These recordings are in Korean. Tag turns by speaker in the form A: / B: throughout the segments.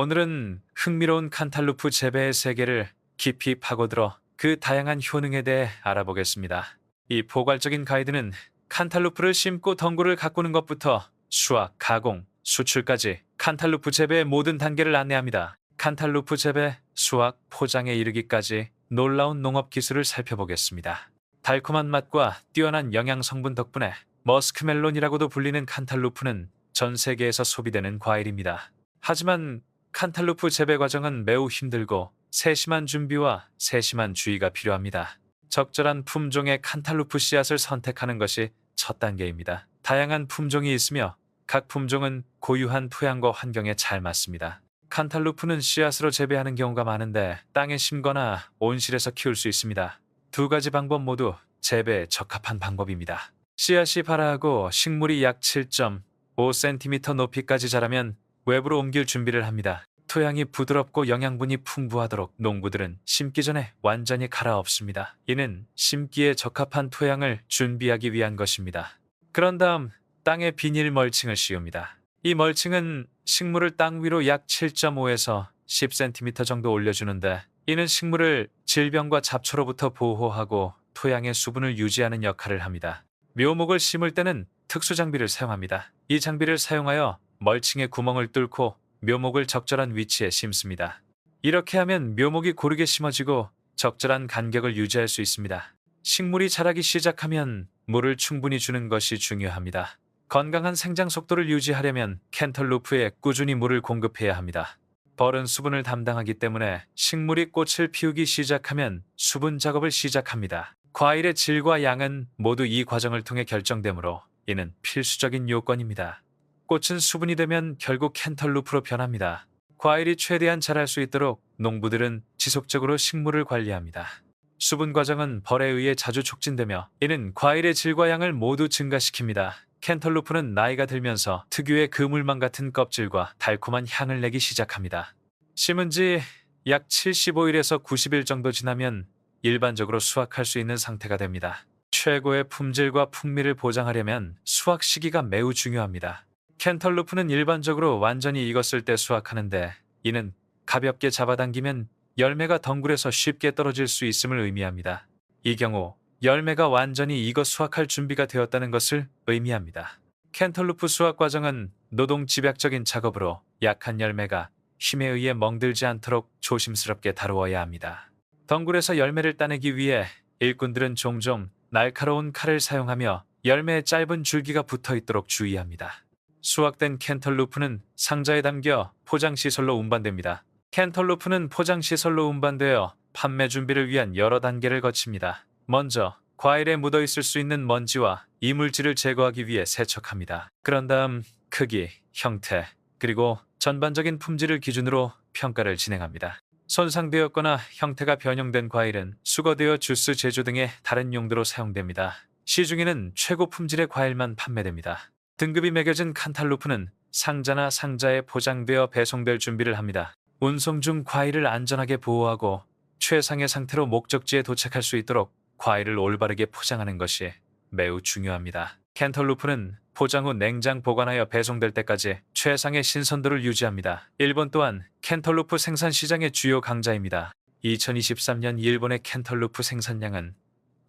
A: 오늘은 흥미로운 칸탈루프 재배의 세계를 깊이 파고들어 그 다양한 효능에 대해 알아보겠습니다. 이 포괄적인 가이드는 칸탈루프를 심고 덩굴을 가꾸는 것부터 수확, 가공, 수출까지 칸탈루프 재배의 모든 단계를 안내합니다. 칸탈루프 재배, 수확, 포장에 이르기까지 놀라운 농업 기술을 살펴보겠습니다. 달콤한 맛과 뛰어난 영양 성분 덕분에 머스크멜론이라고도 불리는 칸탈루프는 전 세계에서 소비되는 과일입니다. 하지만 칸탈루프 재배 과정은 매우 힘들고 세심한 준비와 세심한 주의가 필요합니다. 적절한 품종의 칸탈루프 씨앗을 선택하는 것이 첫 단계입니다. 다양한 품종이 있으며 각 품종은 고유한 토양과 환경에 잘 맞습니다. 칸탈루프는 씨앗으로 재배하는 경우가 많은데 땅에 심거나 온실에서 키울 수 있습니다. 두 가지 방법 모두 재배에 적합한 방법입니다. 씨앗이 발아하고 식물이 약 7.5cm 높이까지 자라면 외부로 옮길 준비를 합니다. 토양이 부드럽고 영양분이 풍부하도록 농부들은 심기 전에 완전히 갈아엎습니다. 이는 심기에 적합한 토양을 준비하기 위한 것입니다. 그런 다음 땅에 비닐 멀칭을 씌웁니다. 이 멀칭은 식물을 땅 위로 약 7.5에서 10cm 정도 올려주는데 이는 식물을 질병과 잡초로부터 보호하고 토양의 수분을 유지하는 역할을 합니다. 묘목을 심을 때는 특수 장비를 사용합니다. 이 장비를 사용하여 멀칭에 구멍을 뚫고 묘목을 적절한 위치에 심습니다. 이렇게 하면 묘목이 고르게 심어지고 적절한 간격을 유지할 수 있습니다. 식물이 자라기 시작하면 물을 충분히 주는 것이 중요합니다. 건강한 생장 속도를 유지하려면 캔털루프에 꾸준히 물을 공급해야 합니다. 벌은 수분을 담당하기 때문에 식물이 꽃을 피우기 시작하면 수분 작업을 시작합니다. 과일의 질과 양은 모두 이 과정을 통해 결정되므로 이는 필수적인 요건입니다. 꽃은 수분이 되면 결국 캔털루프로 변합니다. 과일이 최대한 자랄 수 있도록 농부들은 지속적으로 식물을 관리합니다. 수분 과정은 벌에 의해 자주 촉진되며 이는 과일의 질과 양을 모두 증가시킵니다. 캔털루프는 나이가 들면서 특유의 그물망 같은 껍질과 달콤한 향을 내기 시작합니다. 심은 지 약 75일에서 90일 정도 지나면 일반적으로 수확할 수 있는 상태가 됩니다. 최고의 품질과 풍미를 보장하려면 수확 시기가 매우 중요합니다. 캔털루프는 일반적으로 완전히 익었을 때 수확하는데 이는 가볍게 잡아당기면 열매가 덩굴에서 쉽게 떨어질 수 있음을 의미합니다. 이 경우 열매가 완전히 익어 수확할 준비가 되었다는 것을 의미합니다. 캔털루프 수확 과정은 노동 집약적인 작업으로 약한 열매가 힘에 의해 멍들지 않도록 조심스럽게 다루어야 합니다. 덩굴에서 열매를 따내기 위해 일꾼들은 종종 날카로운 칼을 사용하며 열매에 짧은 줄기가 붙어 있도록 주의합니다. 수확된 캔털루프는 상자에 담겨 포장시설로 운반됩니다. 캔털루프는 포장시설로 운반되어 판매 준비를 위한 여러 단계를 거칩니다. 먼저 과일에 묻어 있을 수 있는 먼지와 이물질을 제거하기 위해 세척합니다. 그런 다음 크기, 형태, 그리고 전반적인 품질을 기준으로 평가를 진행합니다. 손상되었거나 형태가 변형된 과일은 수거되어 주스 제조 등의 다른 용도로 사용됩니다. 시중에는 최고 품질의 과일만 판매됩니다. 등급이 매겨진 칸탈루프는 상자나 상자에 포장되어 배송될 준비를 합니다. 운송 중 과일을 안전하게 보호하고 최상의 상태로 목적지에 도착할 수 있도록 과일을 올바르게 포장하는 것이 매우 중요합니다. 캔털루프는 포장 후 냉장 보관하여 배송될 때까지 최상의 신선도를 유지합니다. 일본 또한 캔털루프 생산 시장의 주요 강자입니다. 2023년 일본의 캔털루프 생산량은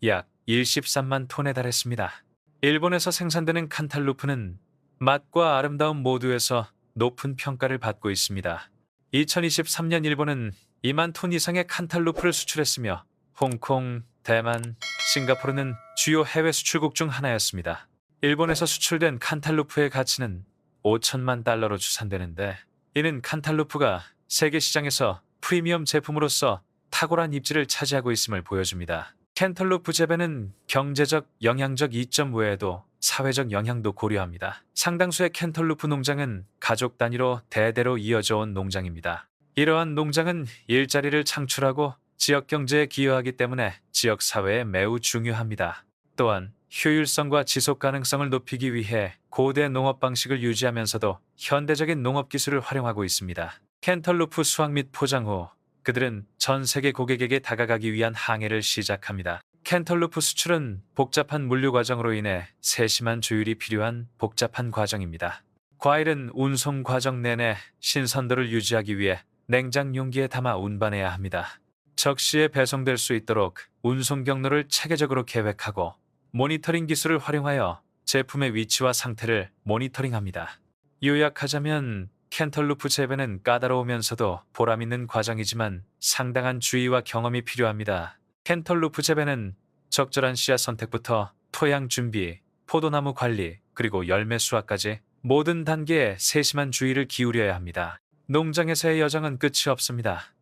A: 약 13만 톤에 달했습니다. 일본에서 생산되는 칸탈루프는 맛과 아름다움 모두에서 높은 평가를 받고 있습니다. 2023년 일본은 2만 톤 이상의 칸탈루프를 수출했으며 홍콩, 대만, 싱가포르는 주요 해외 수출국 중 하나였습니다. 일본에서 수출된 칸탈루프의 가치는 5천만 달러로 추산되는데 이는 칸탈루프가 세계 시장에서 프리미엄 제품으로서 탁월한 입지를 차지하고 있음을 보여줍니다. 캔털루프 재배는 경제적, 영양적 이점 외에도 사회적 영향도 고려합니다. 상당수의 캔털루프 농장은 가족 단위로 대대로 이어져 온 농장입니다. 이러한 농장은 일자리를 창출하고 지역 경제에 기여하기 때문에 지역 사회에 매우 중요합니다. 또한 효율성과 지속 가능성을 높이기 위해 고대 농업 방식을 유지하면서도 현대적인 농업 기술을 활용하고 있습니다. 캔털루프 수확 및 포장 후 그들은 전 세계 고객에게 다가가기 위한 항해를 시작합니다. 캔털루프 수출은 복잡한 물류 과정으로 인해 세심한 조율이 필요한 복잡한 과정입니다. 과일은 운송 과정 내내 신선도를 유지하기 위해 냉장 용기에 담아 운반해야 합니다. 적시에 배송될 수 있도록 운송 경로를 체계적으로 계획하고 모니터링 기술을 활용하여 제품의 위치와 상태를 모니터링합니다. 요약하자면 캔털루프 재배는 까다로우면서도 보람있는 과정이지만 상당한 주의와 경험이 필요합니다. 캔털루프 재배는 적절한 씨앗 선택부터 토양 준비, 포도나무 관리, 그리고 열매 수확까지 모든 단계에 세심한 주의를 기울여야 합니다. 농장에서의 여정은 끝이 없습니다.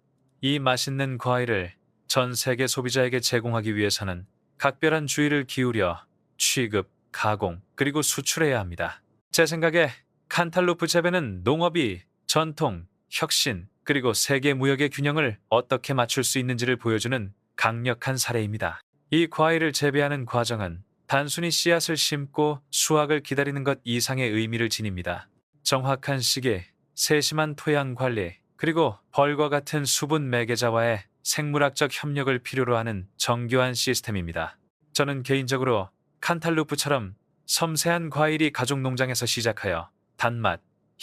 A: 이 맛있는 과일을 전 세계 소비자에게 제공하기 위해서는 각별한 주의를 기울여 취급, 가공, 그리고 수출해야 합니다. 제 생각에 칸탈루프 재배는 농업이 전통, 혁신, 그리고 세계 무역의 균형을 어떻게 맞출 수 있는지를 보여주는 강력한 사례입니다. 이 과일을 재배하는 과정은 단순히 씨앗을 심고 수확을 기다리는 것 이상의 의미를 지닙니다. 정확한 시기, 세심한 토양 관리, 그리고 벌과 같은 수분 매개자와의 생물학적 협력을 필요로 하는 정교한 시스템입니다. 저는 개인적으로 칸탈루프처럼 섬세한 과일이 가족 농장에서 시작하여 단맛,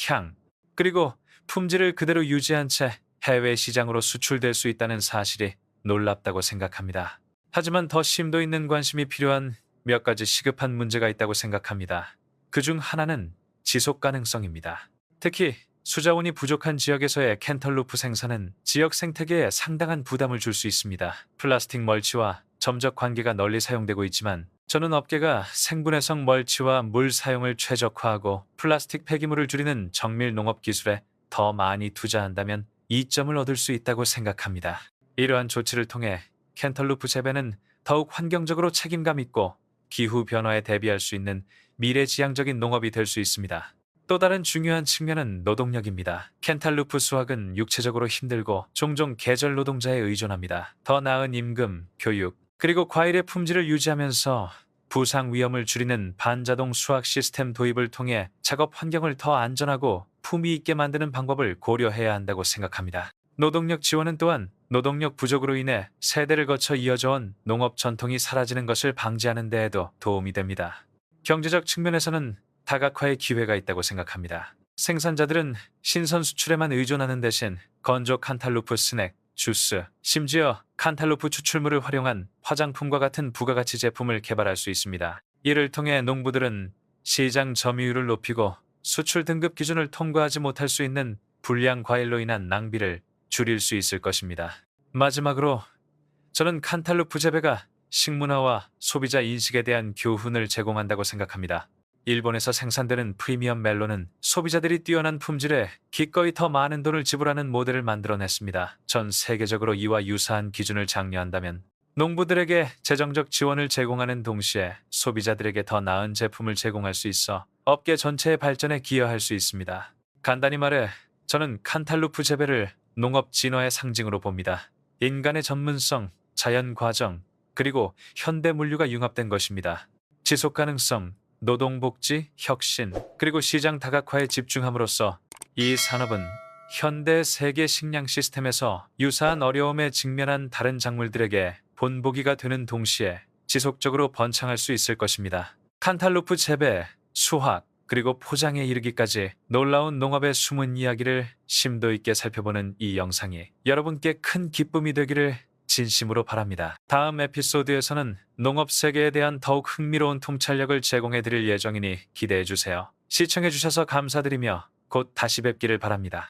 A: 향, 그리고 품질을 그대로 유지한 채 해외 시장으로 수출될 수 있다는 사실이 놀랍다고 생각합니다. 하지만 더 심도 있는 관심이 필요한 몇 가지 시급한 문제가 있다고 생각합니다. 그 중 하나는 지속 가능성입니다. 특히 수자원이 부족한 지역에서의 캔털루프 생산은 지역 생태계에 상당한 부담을 줄 수 있습니다. 플라스틱 멀치와 점적 관계가 널리 사용되고 있지만 저는 업계가 생분해성 멀치와 물 사용을 최적화하고 플라스틱 폐기물을 줄이는 정밀 농업 기술에 더 많이 투자한다면 이점을 얻을 수 있다고 생각합니다. 이러한 조치를 통해 캔털루프 재배는 더욱 환경적으로 책임감 있고 기후 변화에 대비할 수 있는 미래지향적인 농업이 될 수 있습니다. 또 다른 중요한 측면은 노동력입니다. 켄탈루프 수확은 육체적으로 힘들고 종종 계절 노동자에 의존합니다. 더 나은 임금, 교육, 그리고 과일의 품질을 유지하면서 부상 위험을 줄이는 반자동 수확 시스템 도입을 통해 작업 환경을 더 안전하고 품위 있게 만드는 방법을 고려해야 한다고 생각합니다. 노동력 지원은 또한 노동력 부족으로 인해 세대를 거쳐 이어져온 농업 전통이 사라지는 것을 방지하는 데에도 도움이 됩니다. 경제적 측면에서는 다각화의 기회가 있다고 생각합니다. 생산자들은 신선 수출에만 의존하는 대신 건조 칸탈루프 스낵, 주스, 심지어 칸탈루프 추출물을 활용한 화장품과 같은 부가가치 제품을 개발할 수 있습니다. 이를 통해 농부들은 시장 점유율을 높이고 수출 등급 기준을 통과하지 못할 수 있는 불량 과일로 인한 낭비를 줄일 수 있을 것입니다. 마지막으로 저는 칸탈루프 재배가 식문화와 소비자 인식에 대한 교훈을 제공한다고 생각합니다. 일본에서 생산되는 프리미엄 멜론은 소비자들이 뛰어난 품질에 기꺼이 더 많은 돈을 지불하는 모델을 만들어냈습니다. 전 세계적으로 이와 유사한 기준을 장려한다면 농부들에게 재정적 지원을 제공하는 동시에 소비자들에게 더 나은 제품을 제공할 수 있어 업계 전체의 발전에 기여할 수 있습니다. 간단히 말해 저는 칸탈루프 재배를 농업 진화의 상징으로 봅니다. 인간의 전문성, 자연 과정, 그리고 현대 물류가 융합된 것입니다. 지속 가능성, 노동복지, 혁신, 그리고 시장 다각화에 집중함으로써 이 산업은 현대 세계 식량 시스템에서 유사한 어려움에 직면한 다른 작물들에게 본보기가 되는 동시에 지속적으로 번창할 수 있을 것입니다. 칸탈루프 재배, 수확, 그리고 포장에 이르기까지 놀라운 농업의 숨은 이야기를 심도 있게 살펴보는 이 영상이 여러분께 큰 기쁨이 되기를 진심으로 바랍니다. 다음 에피소드에서는 농업 세계에 대한 더욱 흥미로운 통찰력을 제공해 드릴 예정이니 기대해 주세요. 시청해 주셔서 감사드리며 곧 다시 뵙기를 바랍니다.